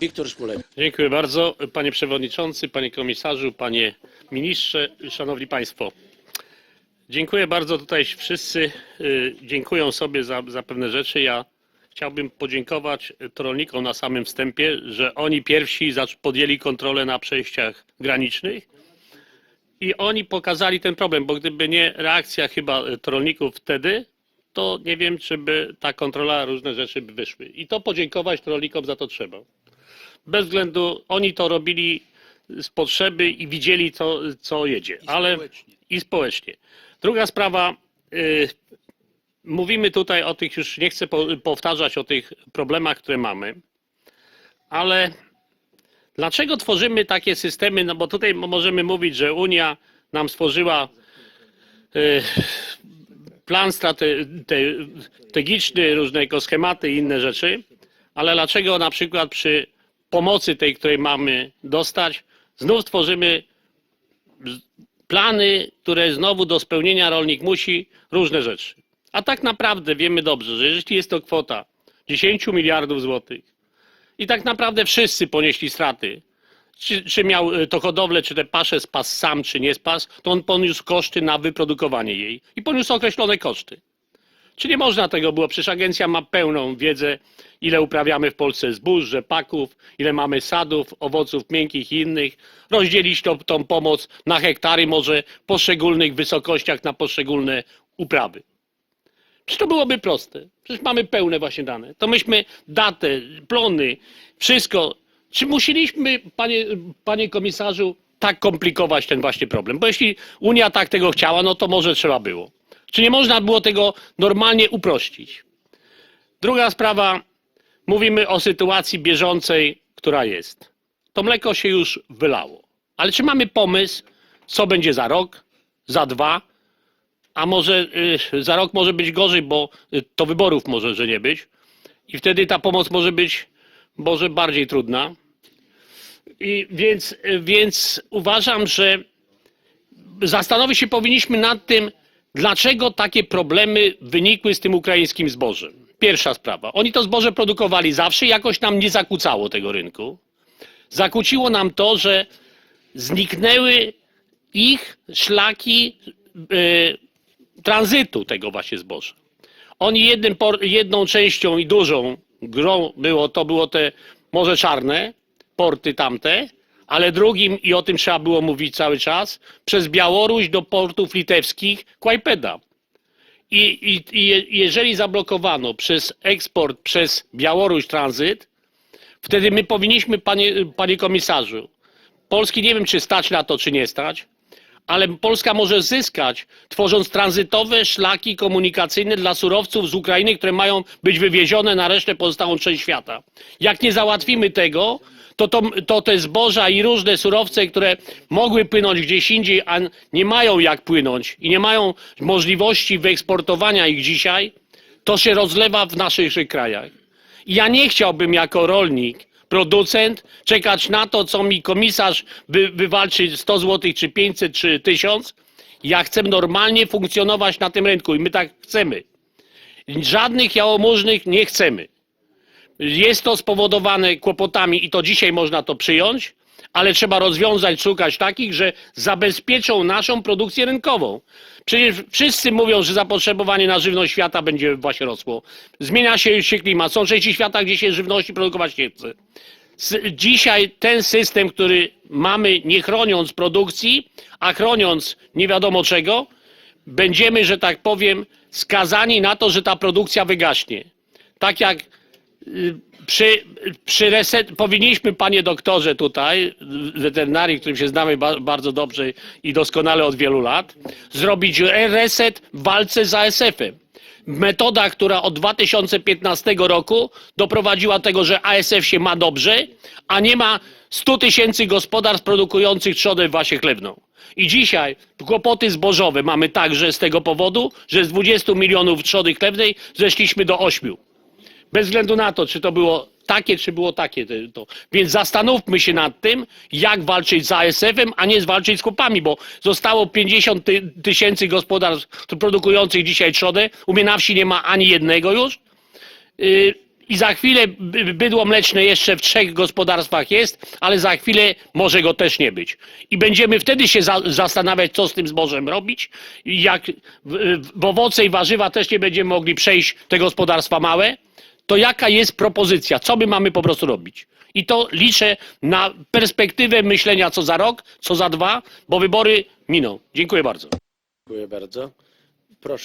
Wiktor. Dziękuję bardzo. Panie Przewodniczący, Panie Komisarzu, Panie Ministrze, Szanowni Państwo. Dziękuję bardzo. Tutaj wszyscy y, dziękują sobie za, za pewne rzeczy. Ja chciałbym podziękować rolnikom na samym wstępie, że oni pierwsi podjęli kontrolę na przejściach granicznych i oni pokazali ten problem, bo gdyby nie reakcja chyba y, rolników wtedy, to nie wiem, czy by ta kontrola, różne rzeczy by wyszły. I to podziękować rolnikom za to trzeba bez względu, oni to robili z potrzeby i widzieli, co, co jedzie, ale społecznie. i społecznie. Druga sprawa, y, mówimy tutaj o tych, już nie chcę po, powtarzać o tych problemach, które mamy, ale dlaczego tworzymy takie systemy, no bo tutaj możemy mówić, że Unia nam stworzyła y, plan strate- te- strategiczny, różne ekoschematy i inne rzeczy, ale dlaczego na przykład przy pomocy tej, której mamy dostać, znów tworzymy plany, które znowu do spełnienia rolnik musi różne rzeczy. A tak naprawdę wiemy dobrze, że jeśli jest to kwota 10 miliardów złotych i tak naprawdę wszyscy ponieśli straty, czy, czy miał y, to hodowlę, czy te pasze spas sam, czy nie spas, to on poniósł koszty na wyprodukowanie jej i poniósł określone koszty. Czy nie można tego było? Przecież agencja ma pełną wiedzę, ile uprawiamy w Polsce zbóż, rzepaków, ile mamy sadów, owoców miękkich i innych. Rozdzielić to, tą pomoc na hektary, może w poszczególnych wysokościach na poszczególne uprawy. Przecież to byłoby proste. Przecież mamy pełne właśnie dane. To myśmy datę, plony, wszystko. Czy musieliśmy, panie, panie komisarzu, tak komplikować ten właśnie problem? Bo jeśli Unia tak tego chciała, no to może trzeba było. Czy nie można było tego normalnie uprościć? Druga sprawa, mówimy o sytuacji bieżącej, która jest. To mleko się już wylało. Ale czy mamy pomysł, co będzie za rok, za dwa, a może y, za rok może być gorzej, bo y, to wyborów może, że nie być. I wtedy ta pomoc może być może bardziej trudna. I więc, y, więc uważam, że zastanowić się powinniśmy nad tym, dlaczego takie problemy wynikły z tym ukraińskim zbożem. Pierwsza sprawa. Oni to zboże produkowali zawsze jakoś nam nie zakłócało tego rynku. Zakłóciło nam to, że zniknęły ich szlaki y, tranzytu tego właśnie zboża. Oni jednym, jedną częścią i dużą grą było, to było te Morze Czarne, porty tamte, ale drugim, i o tym trzeba było mówić cały czas, przez Białoruś do portów litewskich Kłajpeda. I, i, I je- jeżeli zablokowano przez eksport przez Białoruś tranzyt, wtedy my powinniśmy, panie, panie komisarzu, Polski nie wiem, czy stać na to, czy nie stać, ale Polska może zyskać, tworząc tranzytowe szlaki komunikacyjne dla surowców z Ukrainy, które mają być wywiezione na resztę pozostałą część świata. Jak nie załatwimy tego, to, to, to te zboża i różne surowce, które mogły płynąć gdzieś indziej, a nie mają jak płynąć i nie mają możliwości wyeksportowania ich dzisiaj, to się rozlewa w naszych krajach. I ja nie chciałbym jako rolnik, producent czekać na to, co mi komisarz wy, wywalczy 100 zł, czy 500, czy 1000. Ja chcę normalnie funkcjonować na tym rynku i my tak chcemy. Żadnych jałmużnych nie chcemy. Jest to spowodowane kłopotami i to dzisiaj można to przyjąć, ale trzeba rozwiązać, szukać takich, że zabezpieczą naszą produkcję rynkową. Przecież wszyscy mówią, że zapotrzebowanie na żywność świata będzie właśnie rosło. Zmienia się, się klimat. Są części świata, gdzie się żywności produkować nie chce. Dzisiaj ten system, który mamy, nie chroniąc produkcji, a chroniąc nie wiadomo czego, będziemy, że tak powiem, skazani na to, że ta produkcja wygaśnie. Tak jak przy, przy reset, powinniśmy, panie doktorze, tutaj, weterynarii, którym się znamy ba, bardzo dobrze i doskonale od wielu lat, zrobić reset w walce z ASF-em. Metoda, która od 2015 roku doprowadziła do tego, że ASF się ma dobrze, a nie ma 100 tysięcy gospodarstw produkujących trzodę właśnie chlewną. I dzisiaj kłopoty zbożowe mamy także z tego powodu, że z 20 milionów trzody chlewnej zeszliśmy do 8 bez względu na to, czy to było takie, czy było takie. To. Więc zastanówmy się nad tym, jak walczyć z ASF-em, a nie zwalczyć z chłopami, bo zostało 50 ty- tysięcy gospodarstw produkujących dzisiaj trzodę. U mnie na wsi nie ma ani jednego już. Yy, i za chwilę by- bydło mleczne jeszcze w trzech gospodarstwach jest, ale za chwilę może go też nie być. I będziemy wtedy się za, zastanawiać, co z tym zbożem robić. Jak w, w owoce i warzywa też nie będziemy mogli przejść te gospodarstwa małe, to jaka jest propozycja? Co my mamy po prostu robić? I to liczę na perspektywę myślenia co za rok, co za dwa, bo wybory miną. Dziękuję bardzo. Dziękuję bardzo. Proszę.